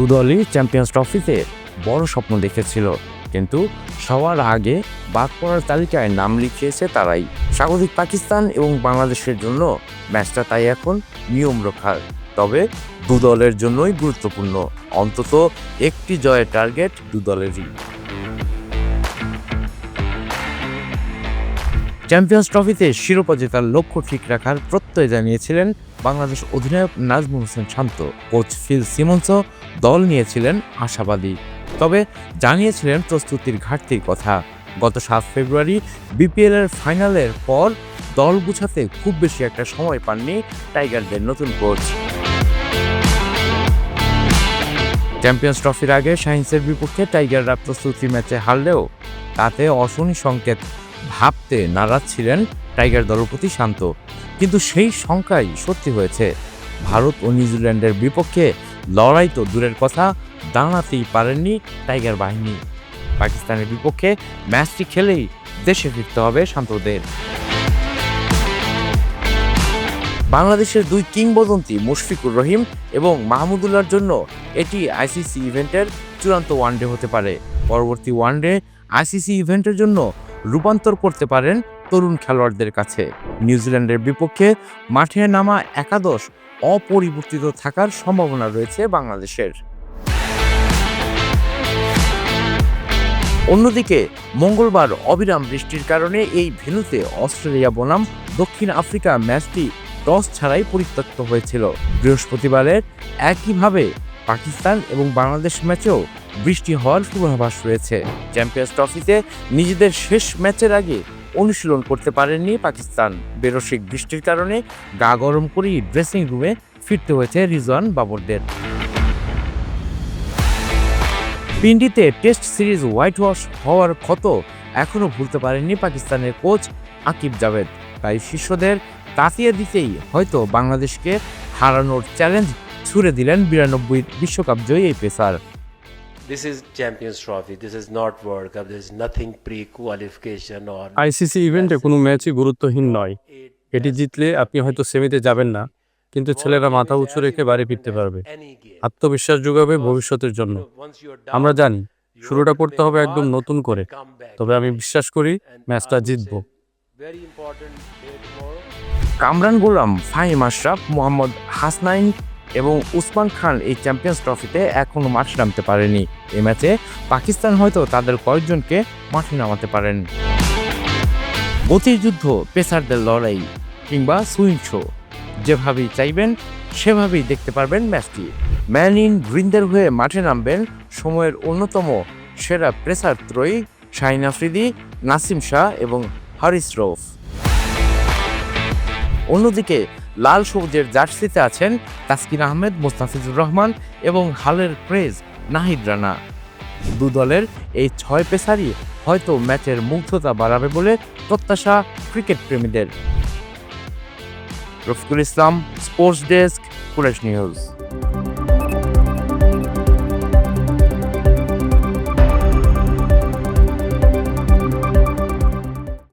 দু দলই চ্যাম্পিয়ন্স ট্রফিতে বড় স্বপ্ন দেখেছিল। কিন্তু সবার আগে বাদ পড়ার তালিকায় নাম লিখিয়েছে তারাই। স্বাগতিক পাকিস্তান এবং বাংলাদেশের জন্য ম্যাচটা তাই এখন নিয়ম রক্ষার। তবে দু দলের জন্যই গুরুত্বপূর্ণ, অন্তত একটি জয়ের টার্গেট দু দলেরই চ্যাম্পিয়ন্স ট্রফিতে শিরোপা জেতার লক্ষ্য ঠিক রাখার প্রত্যয় জানিয়েছিলেন বাংলাদেশ অধিনায়ক নাজমুল হোসেন শান্ত, কোচ ফিল সিমন্সও দল নিয়েছিলেন আশাবাদী। তবে জানিয়েছিলেন প্রস্তুতির ঘাটতির কথা। গত সাত ফেব্রুয়ারি বিপিএল এর ফাইনালের পর দল গুছাতে খুব বেশি একটা সময় পাননি টাইগারদের নতুন কোচ। চ্যাম্পিয়ন্স ট্রফির আগে সায়েন্সের বিপক্ষে টাইগাররা প্রস্তুতি ম্যাচে হারলেও তাতে অশনি সংকেত ভাবতে নারাজ ছিলেন টাইগার দলপতি শান্ত। কিন্তু সেই শঙ্কাই সত্যি হয়েছে। ভারত ও নিউজিল্যান্ডের বিপক্ষে লড়াই তো দূরের কথা, দাঁড়াতেই পারেননি টাইগার বাহিনী। পাকিস্তানের বিপক্ষে ম্যাচটি খেলেই দেশে ফিরতে হবে শান্তদের। বাংলাদেশের দুই কিংবদন্তি মুশফিকুর রহিম এবং মাহমুদুল্লাহর জন্য এটি আইসিসি ইভেন্টের চূড়ান্ত ওয়ানডে হতে পারে। পরবর্তী ওয়ানডে আইসিসি ইভেন্টের জন্য রূপান্তর করতে পারেন তরুণ খেলোয়াড়দের কাছে। নিউজিল্যান্ডের বিপক্ষে মাঠে নামা একাদশ অপরিবর্তিত থাকার সম্ভাবনা রয়েছে বাংলাদেশের। অন্যদিকে, মঙ্গলবার অবিরাম বৃষ্টির কারণে এই ভেন্যুতে অস্ট্রেলিয়া বনাম দক্ষিণ আফ্রিকা ম্যাচটি টস ছাড়াই পরিত্যক্ত হয়েছিল। বৃহস্পতিবারের একইভাবে পাকিস্তান এবং বাংলাদেশ ম্যাচেও বৃষ্টি হওয়ার পূর্বাভাস রয়েছে। চ্যাম্পিয়ন্স ট্রফিতে নিজেদের শেষ ম্যাচের আগে অনুশীলন করতে পারেননি পাকিস্তান। বেরসিক বৃষ্টির কারণে গা গরম করেই ড্রেসিং রুমে ফিরতে হয়েছে রিজওয়ান বাবরদের। পিন্ডিতে টেস্ট সিরিজ হোয়াইট ওয়াশ হওয়ার ক্ষত এখনও ভুলতে পারেননি পাকিস্তানের কোচ আকিব জাভেদ। তাই শিষ্যদের তাতিয়ে দিতেই হয়তো বাংলাদেশকে হারানোর চ্যালেঞ্জ ছুড়ে দিলেন বিরানব্বই বিশ্বকাপ জয়ী এই pacer. This is Champions Trophy. This is not World Cup. There is nothing pre-qualification or. ICC ইভেন্টে কোনো ম্যাচই গুরুত্বহীন নয় এটি জিতলে আপনি হয়তো সেমিতে যাবেন না কিন্তু ছেলেরা মাথা উঁচু রেখে বাড়ি ফিরতে পারবে আত্মবিশ্বাস যোগাবে ভবিষ্যতের জন্য আমরা জানি শুরুটা করতে হবে একদম নতুন করে তবে আমি বিশ্বাস করি ম্যাচটা জিতবো. কামরান গোলাম ফাহিম আশরাফ মোহাম্মদ হাসনাইন এবং উসমান খান এই চ্যাম্পিয়ন্স ট্রফিতে এখনও মাঠে নামতে পারেনি। এই ম্যাচে পাকিস্তান হয়তো তাদের কয়েকজনকে মাঠে নামাতে পারেন। গতির যুদ্ধ, পেসারদের লড়াই কিংবা সুইং শো, যেভাবেই চাইবেন, সেভাবেই দেখতে পারবেন ম্যাচটি। ম্যান ইন গ্রিনদের হয়ে মাঠে নামবেন সময়ের অন্যতম সেরা প্রেসার ত্রয়ী শাহিন আফ্রিদি, নাসিম শাহ এবং হারিস রৌফ। অন্যদিকে লাল সবুজের জার্সিতে আছেন তাসকিন আহমেদ, মোস্তাফিজুর রহমান এবং হালের ক্রেজ নাহিদ রানা। দু দলের এই ছয় পেসারই হয়তো ম্যাচের মুগ্ধতা বাড়াবে বলে প্রত্যাশা ক্রিকেট প্রেমীদের। রফিকুল ইসলাম, স্পোর্টস ডেস্ক কুরেশ নিউজ।